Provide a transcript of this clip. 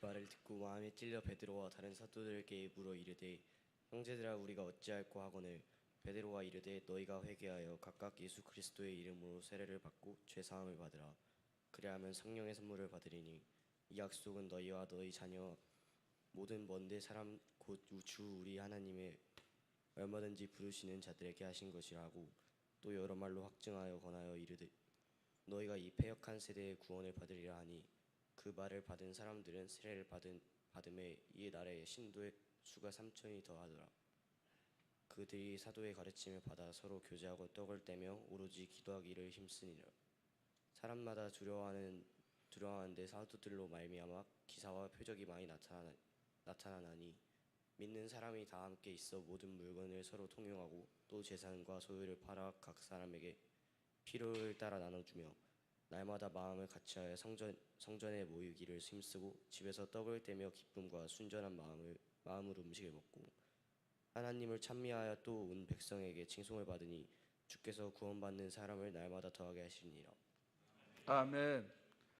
말을 듣고 마음에 찔려 베드로와 다른 사도들에게 물어 이르되 형제들아 우리가 어찌할꼬 하거늘 베드로가 이르되 너희가 회개하여 각각 예수 그리스도의 이름으로 세례를 받고 죄 사함을 받으라. 그리하면 성령의 선물을 받으리니 이 약속은 너희와 너희 자녀 모든 먼데 사람 곧주 우리 하나님의 얼마든지 부르시는 자들에게 하신 것이라고 또 여러 말로 확증하여 권하여 이르되 너희가 이 패역한 세대의 구원을 받으리라 하니 그 말을 받은 사람들은 세례를 받은 받음에 이 나라의 신도의 수가 삼천이 더하더라. 그들이 사도의 가르침을 받아 서로 교제하고 떡을 떼며 오로지 기도하기를 힘쓰니라. 사람마다 두려워하는 두려워하는데 사도들로 말미암아 기사와 표적이 많이 나타나 나타나나니 믿는 사람이 다 함께 있어 모든 물건을 서로 통용하고 또 재산과 소유를 팔아 각 사람에게 필요를 따라 나눠주며 날마다 마음을 같이하여 성전 성전에 모이기를 힘쓰고 집에서 떡을 떼며 기쁨과 순전한 마음을 마음으로 음식을 먹고 하나님을 찬미하여 또 온 백성에게 칭송을 받으니 주께서 구원받는 사람을 날마다 더하게 하시니라. 아멘.